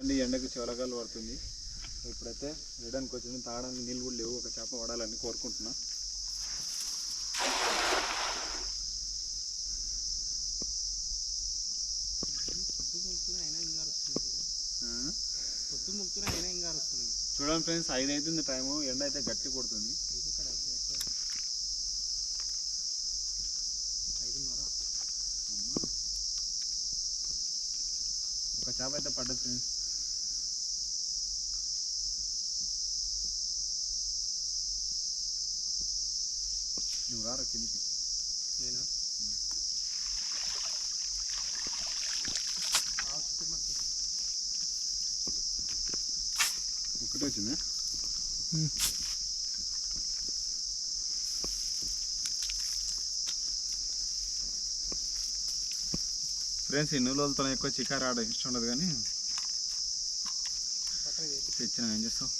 అండి ఎండకు చివరగాలు పడుతుంది. ఇప్పుడైతే వేయడానికి వచ్చింది తాగడానికి నీళ్ళు కూడా లేవు ఒక చేప పడాలని కోరుకుంటున్నా. చూడండి ఫ్రెండ్స్ ఐదు అవుతుంది టైము ఎండ అయితే గట్టి కొడుతుంది. ఒక చేప అయితే పడ్డది ఫ్రెండ్స్. ఫ్రెండ్స్ ఈ నూలులతో ఎక్కువ చికారు ఆడ ఇష్టం ఉండదు కానీ తెచ్చిన ఏం చేస్తావు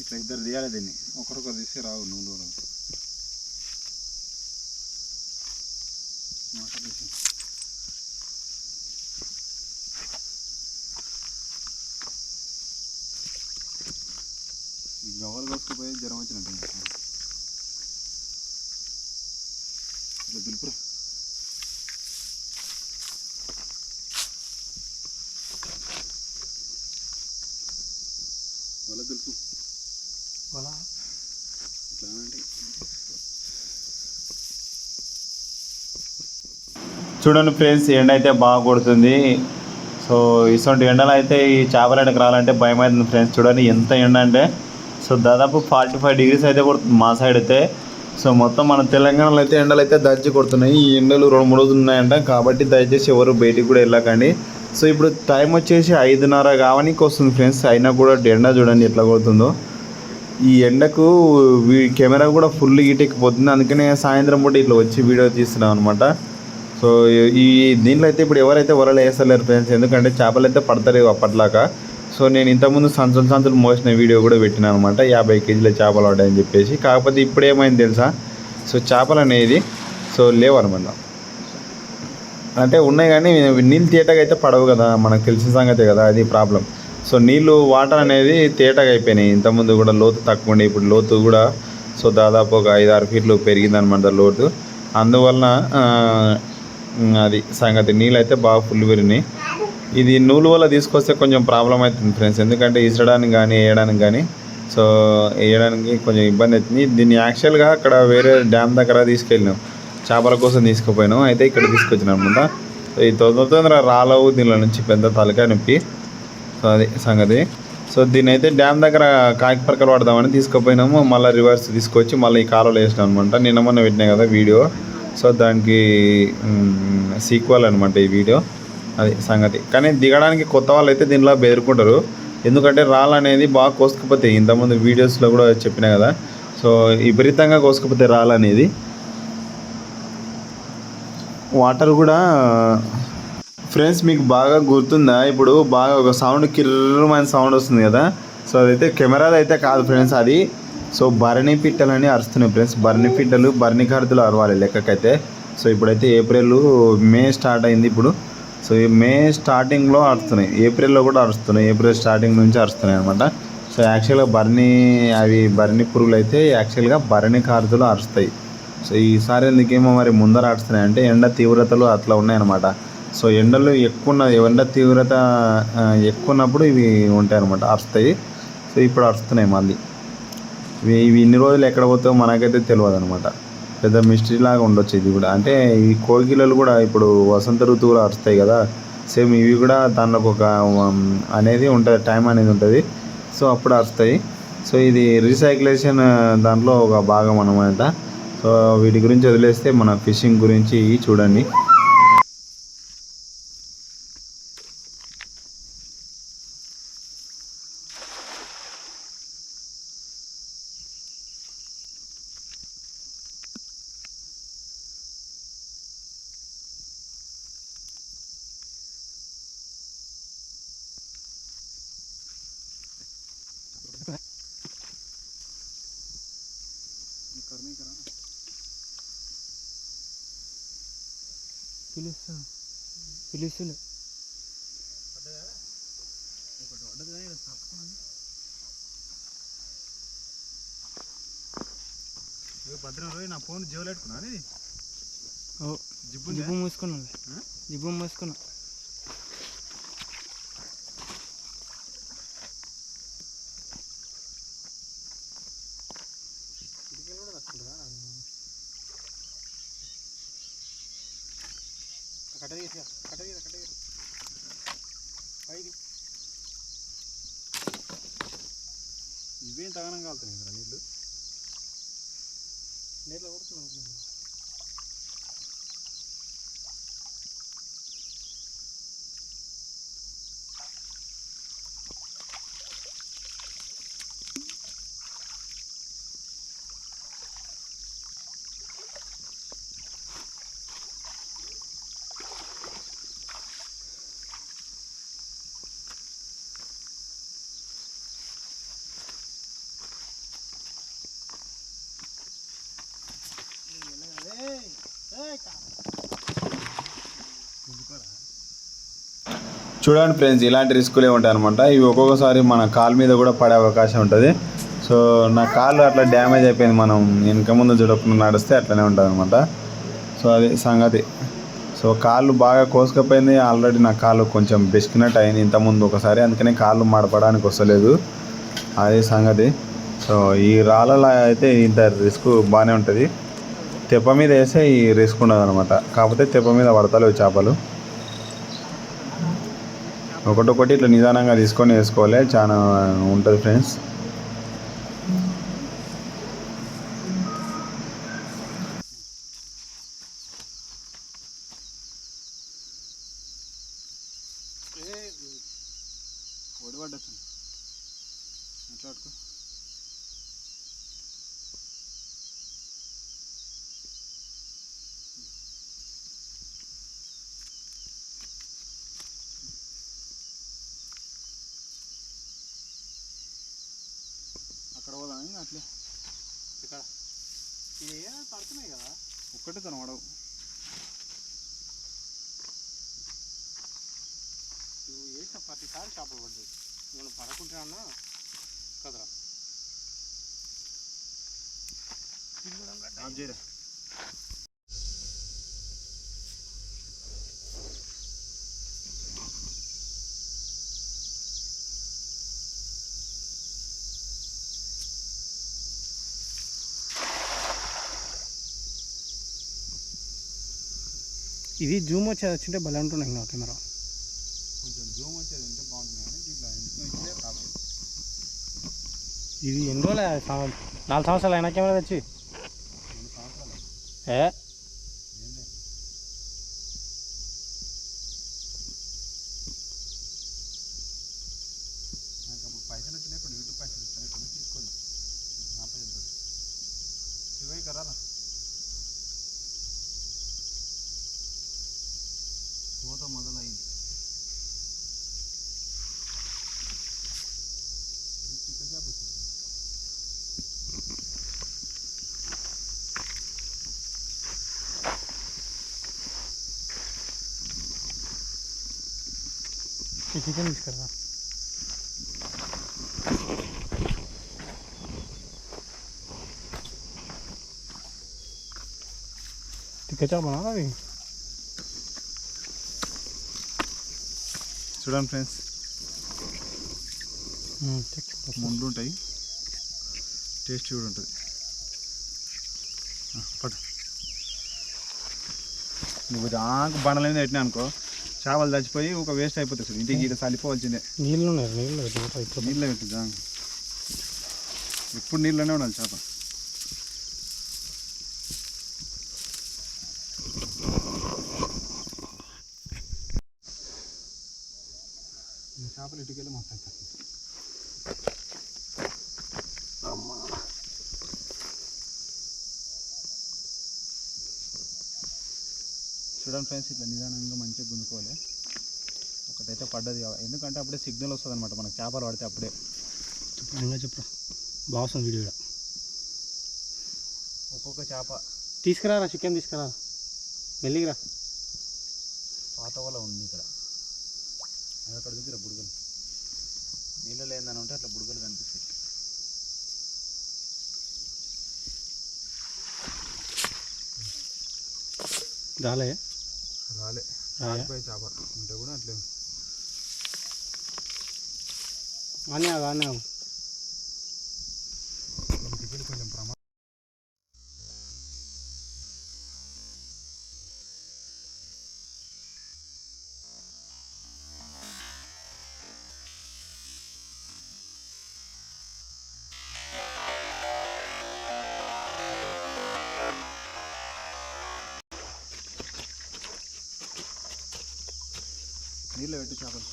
ఇట్లా ఇద్దరు తీయాలి దీన్ని ఒకరొకరు తీసి రావు నువ్వు మాట తీసి ఈ గవ్వలు కోసుకుపోయి జ్వరం వచ్చినట్టు ఇట్లా దులుపురా వల దులుపు వల ఇట్లా అంటే చూడండి ఫ్రెండ్స్ ఎండ అయితే బాగా కొడుతుంది. సో ఇటువంటి ఎండలు అయితే ఈ చేపల ఎండకు రావాలంటే భయం అవుతుంది ఫ్రెండ్స్. చూడండి ఎంత ఎండ అంటే. సో దాదాపు ఫార్టీ ఫైవ్ డిగ్రీస్ అయితే కొడుతుంది మా సైడ్ అయితే. సో మొత్తం మన తెలంగాణలో అయితే ఎండలు అయితే దర్జి కొడుతున్నాయి. ఈ ఎండలు రెండు మూడు రోజులు ఉన్నాయంట. కాబట్టి దయచేసి ఎవరు బయటికి కూడా వెళ్ళకండి. సో ఇప్పుడు టైం వచ్చేసి ఐదున్నర కావనికి వస్తుంది ఫ్రెండ్స్. అయినా కూడా ఎండ చూడండి ఎట్లా కొడుతుందో. ఈ ఎండకు వీ- కెమెరా కూడా ఫుల్ పోతుంది అందుకనే సాయంత్రం పూట ఇట్లా వచ్చి వీడియో తీస్తున్నాం అనమాట సో ఈ దీంట్లో అయితే ఇప్పుడు ఎవరైతే వరలు వేస్తలేరు ఫ్రెండ్స్ ఎందుకంటే చేపలు అయితే పడతలేవు అప్పట్లాగా. సో నేను ఇంతకుముందు సంచులు సంచులు మోసిన వీడియో కూడా పెట్టినా అనమాట యాభై కేజీల చేపలు పడ్డాయని చెప్పేసి. కాకపోతే ఇప్పుడు ఏమైంది తెలుసా? సో చేపలు అనేది సో అనమాట అంటే ఉన్నాయి కానీ నీళ్ళు తేటగా అయితే పడవు కదా. మనకు తెలిసిన సంగతే కదా అది ప్రాబ్లం. సో నీళ్ళు వాటర్ అనేది తేటగా అయిపోయినాయి. ఇంతకుముందు కూడా లోతు తక్కువ ఉండే ఇప్పుడు లోతు కూడా సో దాదాపు ఒక ఐదు ఆరు ఫీట్లు పెరిగిందనమాట లోతు. అందువలన అది సంగతి. నీళ్ళు అయితే బాగా ఫుల్ పెరిగినాయి. ఇది నూలు వల్ల తీసుకొస్తే కొంచెం ప్రాబ్లం అవుతుంది ఫ్రెండ్స్ ఎందుకంటే ఇసడానికి కానీ వేయడానికి కానీ సో వేయడానికి కొంచెం ఇబ్బంది అవుతుంది. దీన్ని యాక్చువల్గా అక్కడ వేరే డ్యామ్ దగ్గర తీసుకెళ్ళినాం. చేపల కోసం తీసుకుపోయినాం. అయితే ఇక్కడ తీసుకొచ్చినాం అనమాట ఈ తొందర తొందర రాలవు దీనిలో నుంచి పెద్ద తలకాయ నొప్పి. సో అది సంగతి. సో దీని అయితే డ్యామ్ దగ్గర కాకి పరకలు పడదామని తీసుకుపోయినాము. మళ్ళీ రివర్స్ తీసుకొచ్చి మళ్ళీ ఈ కాలువలో వేసినాం అనమాట నిన్న మొన్న పెట్టినాయి కదా వీడియో. సో దానికి సీక్వల్ అనమాట ఈ వీడియో. అది సంగతి. కానీ దిగడానికి కొత్త వాళ్ళు అయితే దీనిలో బెదురుకుంటారు ఎందుకంటే రాళ్ళు అనేది బాగా కోసుకుపోతాయి. ఇంతకుముందు వీడియోస్లో కూడా చెప్పినా కదా. సో విపరీతంగా కోసుకుపోతాయి రాళ్ళు అనేది. వాటర్ కూడా ఫ్రెండ్స్ మీకు బాగా గుర్తుందా? ఇప్పుడు బాగా ఒక సౌండ్ కిర్రమైన సౌండ్ వస్తుంది కదా? సో అదైతే కెమెరాది అయితే కాదు ఫ్రెండ్స్ అది. సో భరణి పిట్టలని అరుస్తున్నాయి ఫ్రెండ్స్. భరణి పిట్టలు భరణి కరుతులు అరవాలి లెక్కకైతే. సో ఇప్పుడైతే ఏప్రిల్ మే స్టార్ట్ అయింది ఇప్పుడు. సో ఈ మే స్టార్టింగ్లో అరుస్తున్నాయి. ఏప్రిల్లో కూడా అరుస్తున్నాయి. ఏప్రిల్ స్టార్టింగ్ నుంచి అరుస్తున్నాయి అనమాట సో యాక్చువల్గా భరణి అవి భరణి పురుగులు అయితే యాక్చువల్గా భరణి కార్తులు అరుస్తాయి. సో ఈసారి ఎందుకేమో మరి ముందర అరుస్తున్నాయి అంటే ఎండ తీవ్రతలు అట్లా ఉన్నాయన్నమాట. సో ఎండలు ఎక్కువ ఉన్న ఎండ తీవ్రత ఎక్కువన్నప్పుడు ఎక్కువ ఉన్నప్పుడు ఇవి ఉంటాయి అనమాట అరుస్తాయి సో ఇప్పుడు అరుస్తున్నాయి మళ్ళీ. ఇవి ఇవి ఇన్ని రోజులు ఎక్కడ పోతాయో మనకైతే తెలియదు అనమాట పెద్ద మిస్టరీ లాగా ఉండొచ్చు ఇది కూడా. అంటే ఈ కోకిలలు కూడా ఇప్పుడు వసంత ఋతువులో అరుస్తాయి కదా. సేమ్ ఇవి కూడా దానిలోకి ఒక అనేది ఉంటుంది టైం అనేది ఉంటుంది. సో అప్పుడు అరుస్తాయి సో ఇది రీసైక్లేషన్ దాంట్లో ఒక భాగం అనమాట సో వీటి గురించి వదిలేస్తే మన ఫిషింగ్ గురించి చూడండి. పిలుస్తుంది పిలుస్తుంది భద్రం రోజు నా ఫోన్ పెట్టుకున్నా ఓ జిబ్బు జిబ్బు మూసుకున్నా జిబ్బు మూసుకున్నా. ఇవేం తగనం కాలుతున్నాయి నీళ్ళు? నీళ్ళు కొడుతున్నాం చూడండి ఫ్రెండ్స్ ఇలాంటి రిస్కులే ఉంటాయి అనమాట ఇవి ఒక్కొక్కసారి మన కాల్ మీద కూడా పడే అవకాశం ఉంటుంది. సో నా కాలు అట్లా డ్యామేజ్ అయిపోయింది. మనం వెనక ముందు చూడకుండా నడిస్తే అట్లనే ఉంటుంది అనమాట సో అది సంగతి. సో కాళ్ళు బాగా కోసుకపోయింది. ఆల్రెడీ నా కాళ్ళు కొంచెం బెసికినట్టు అయింది. ఇంతకుముందు ఒకసారి అందుకనే కాళ్ళు మడపడానికి వస్తలేదు. అది సంగతి. సో ఈ రాళ్ళలో అయితే ఇంత రిస్క్ బాగానే ఉంటుంది. తెప్ప మీద వేస్తే ఈ రిస్క్ ఉండదు అనమాట కాకపోతే తెప్ప మీద పడతలేవు చేపలు. ఒకటొకటి ఇట్లా నిదానంగా తీసుకొని వేసుకోవాలి. చాలా ఉంటుంది ఫ్రెండ్స్. మాట్లాడుకో ఎట్లా పట్టుకో అక్కడ పోదాం అట్లే ఇక్కడ ఇది పడుతున్నాయి కదా ఒక్కటే తను వాడవు నువ్వు వేసిన ప్రతిసారి చేపలు పడ్డాయి. నేను పడకుంటున్నా కదరా. చేయరా? ఇది జూమ్ వచ్చేది వచ్చింటే భలే ఉంటున్నాయి ఇంకా కెమెరా. కొంచెం జూమ్ వచ్చేది ఉంటే బాగుంటుంది కానీ ఇట్లా ఎందుకు ఇట్లే ప్రాబ్లం ఇది ఎన్ని రోజులు నాలుగు సంవత్సరాలు అయినా కెమెరా తెచ్చి? ఏ? కోత మొదలైంది ఈ చికెన్ తీసుకురా తిక్క చేపనా అది చూడండి ఫ్రెండ్స్. ముండ్లు ఉంటాయి టేస్ట్ కూడా ఉంటుంది. పట్టు. నువ్వు దాకా బండల మీద పెట్టినా అనుకో చేపలు చచ్చిపోయి ఒక వేస్ట్ అయిపోతుంది చూడు ఇంటికి గీట చలిపోవాల్సిందే నీళ్ళు ఉన్నాయి నీళ్ళు ఇప్పుడు ఇప్పుడు నీళ్ళే పెట్టు ఎప్పుడు నీళ్ళనే ఉండాలి చేప. చేపలు ఇటుకెళ్ళి మొత్తం చూడండి ఫ్రెండ్స్ ఇట్లా నిదానంగా మంచిగా గుంజుకోవాలి. ఒకటైతే పడ్డది. ఎందుకంటే అప్పుడే సిగ్నల్ వస్తుంది అనమాట మనకు చేపలు పడితే అప్పుడే. చెప్పు ఇంకా చెప్పరా బాగుంది వీడియో ఒక్కొక్క చేప. తీసుకురారా చికెన్ తీసుకురా మెల్లిగిరా పాత వల్ల ఉంది ఇక్కడ. అది అక్కడ దగ్గర బుడగలు. నీళ్ళలో ఏందని ఉంటే అట్లా బుడగలు కనిపిస్తాయి. రాలే? రాలే. రాలే? రాలిపోయే చేప ఉంటే కూడా అట్లే. అని కానీ నీళ్ళు పెట్టి చేపలు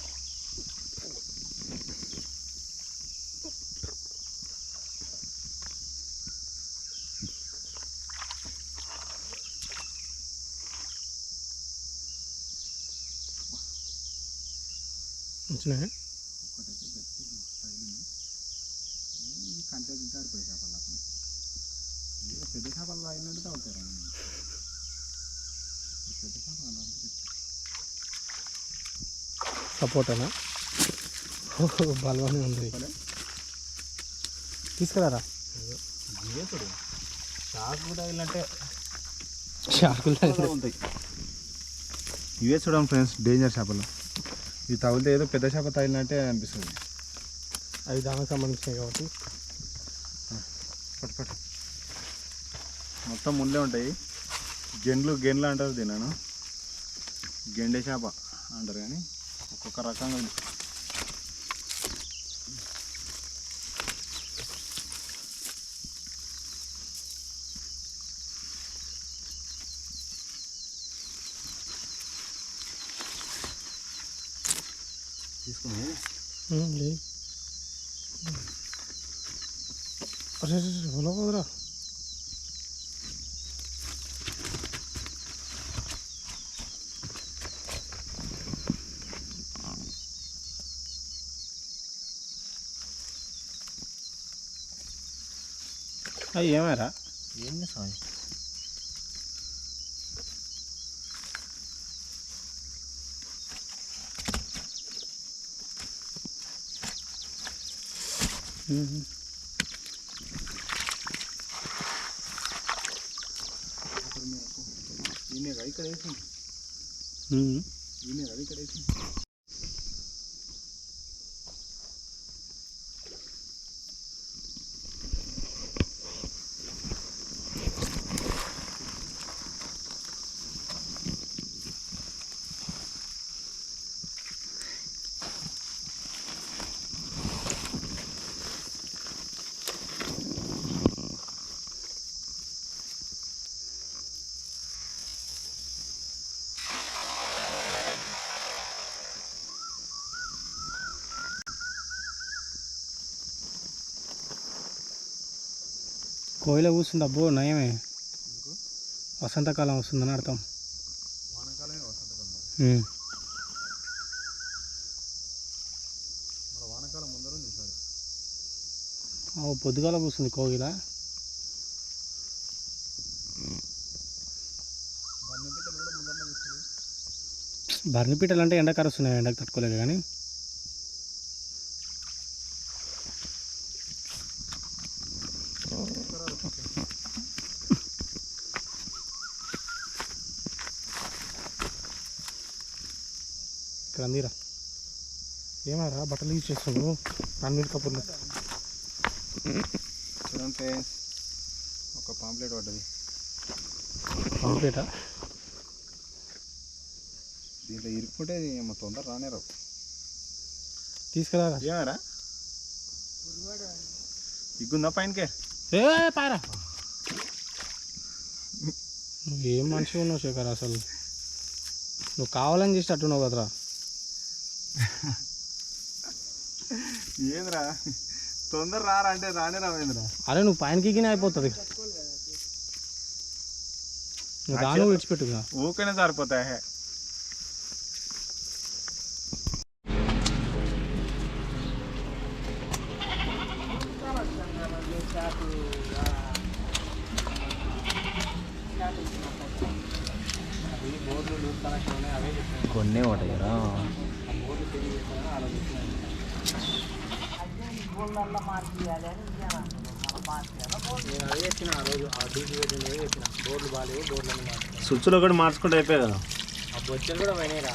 వచ్చినాయి ఈ కంటే తింటారు చేపలు అప్పుడు ఇక పెద్ద చేపలు తాగినట్టు తాగుతారు ఈ పెద్ద చేపలు అలా ఉంటుంది. సపోర్టనా బలవానే ఉంది. తీసుకురారా? కూడా షార్కులు ఉంటాయి. ఇవే చూడండి ఫ్రెండ్స్ డేంజర్ చేపలు. ఇవి తగిలితే ఏదో పెద్ద చేప తగిలినట్టే అనిపిస్తుంది. అవి దానికి సంబంధించినవి కాబట్టి. పట్టు పట్టు. మొత్తం ముళ్ళే ఉంటాయి. గెండ్లు గెండ్లు అంటారు తిన్నాను గెండె చేప అంటారు కానీ. ఒక్కొక్క రకంగా ఉంది. తీసుకుని లేదు అరే పొలం అవి ఏమారా ఏం చేస్తాం ఈయనే కదా ఇక్కడ వేసి ఈయనే కదా ఇక్కడ వేసి కోయిల కూర్చుంది అబ్బో నయమే. వసంతకాలం వస్తుందని అర్థం. పొద్దుగాల కూర్చుంది కోగిల బన్నీ పిట్టలు కూడా ముందరనే కూర్చుంది భరణి పీటలు అంటే ఎండ కరుస్తున్నాయి ఎండకు తట్టుకోలేక కానీ. ఇక్కడ అందిరా ఏమారా బట్టలు యూజ్ చేస్తున్నావు. అన్నిటి కప్పులు చూడండి ఫ్రెండ్స్ ఒక పాంప్లెట్ పడ్డది. కంప్లీటా దీంట్లో ఇరుక్కుంటే ఏమో తొందర రానే రావు. తీసుకురారా? ఏమారా? ఇగ్గుందా పైనకే? ఏ పారా. నువ్వేం మనిషి ఉన్నావు శేఖర్ అసలు. నువ్వు కావాలని చేసి అట్టున్నావు కదరా. ఏంద్రా? తొందర రారా అంటే రానే రావేంద్రా అరే నువ్వు పైన కిగిన అయిపోతుంది నువ్వు దాని విడిచిపెట్టు ఊకనే సరిపోతాయి. కొన్నే ఉంటాయి ఆ ఆలోచిస్తున్నాను నేను అదే చెప్పిన ఆ రోజు ఆ డీపీ పెట్టిన చెప్పిన బోర్డులు బాగాలేవు బోర్డులన్నీ మార్చుకున్నాను స్విచ్లో కూడా మార్చుకుంటే అయిపోయి కదా. ఆ బొచ్చలు కూడా పోయినాయిరా.